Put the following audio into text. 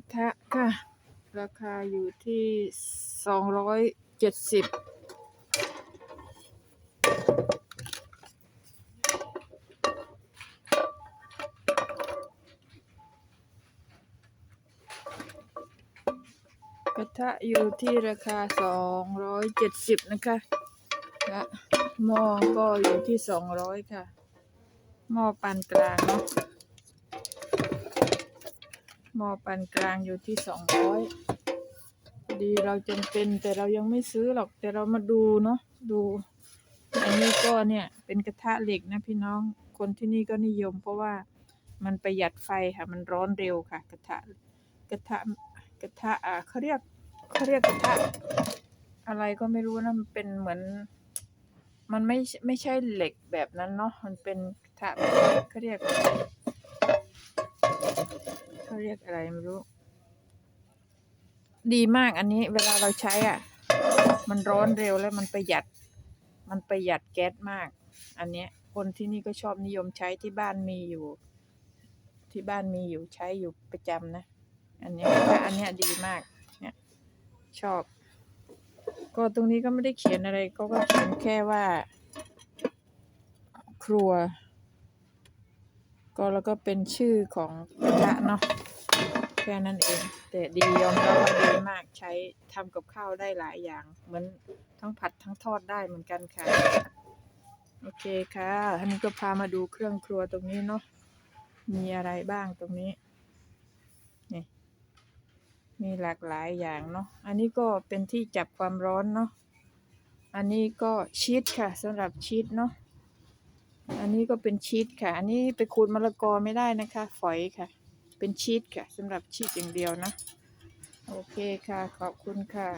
กระทะค่ะ ราคาอยู่ที่สองร้อยเจ็ดสิบกระทะอยู่ที่ราคาสองร้อยเจ็ดสิบนะคะและหม้อก็อยู่ที่สองร้อยค่ะ หม้อปานกลางเนาะ หม้อปานกลางอยู่ที่สองร้อยดีเราจำเป็นแต่เรายังไม่ซื้อหรอกแต่เรามาดูเนาะดูอันนี้ก็เนี่ยเป็นกระทะเหล็กนะพี่น้องคนที่นี่ก็นิยม เพราะว่ามันประหยัดไฟค่ะ มันร้อนเร็วค่ะ กระทะกระทะกระทะอ่าเขาเรียกเขาเรียกกระทะอะไรก็ไม่รู้นะมันเป็นเหมือน มันไม่ไม่ใช่เหล็กแบบนั้นเนาะมันเป็นกระทะเขาเรียก เขาเรียกอะไรไม่รู้ ดีมากอันนี้เวลาเราใช้อะ มันร้อนเร็วแล้วมันประหยัด มันประหยัดแก๊สมาก อันเนี้ย คนที่นี่ก็ชอบนิยมใช้ที่บ้านมีอยู่ ที่บ้านมีอยู่ใช้อยู่ประจำนะ อันเนี้ยแต่อันเนี้ยดีมากเนี่ยชอบ ก็ตรงนี้ก็ไม่ได้เขียนอะไรก็ก็เขียนแค่ว่า ครัว ก็แล้วก็เป็นชื่อของกระทะเนาะแค่นั้นเอง แต่ดียอมรับว่าดีมากใช้ทำกับข้าวได้หลายอย่าง เหมือนทั้งผัดทั้งทอดได้เหมือนกันค่ะ โอเคค่ะท่านนี้ก็พามาดูเครื่องครัวตรงนี้เนาะมีอะไรบ้างตรงนี้นี่มีหลากหลายอย่างเนาะอันนี้ก็เป็นที่จับความร้อนเนาะอันนี้ก็ชีสค่ะสำหรับชีสเนาะ อันนี้ก็เป็นชีสค่ะ อันนี้ไปขูดมะละกอไม่ได้นะคะ ฝอยค่ะ เป็นชีสค่ะสำหรับชีสอย่างเดียวนะ โอเคค่ะ ขอบคุณค่ะ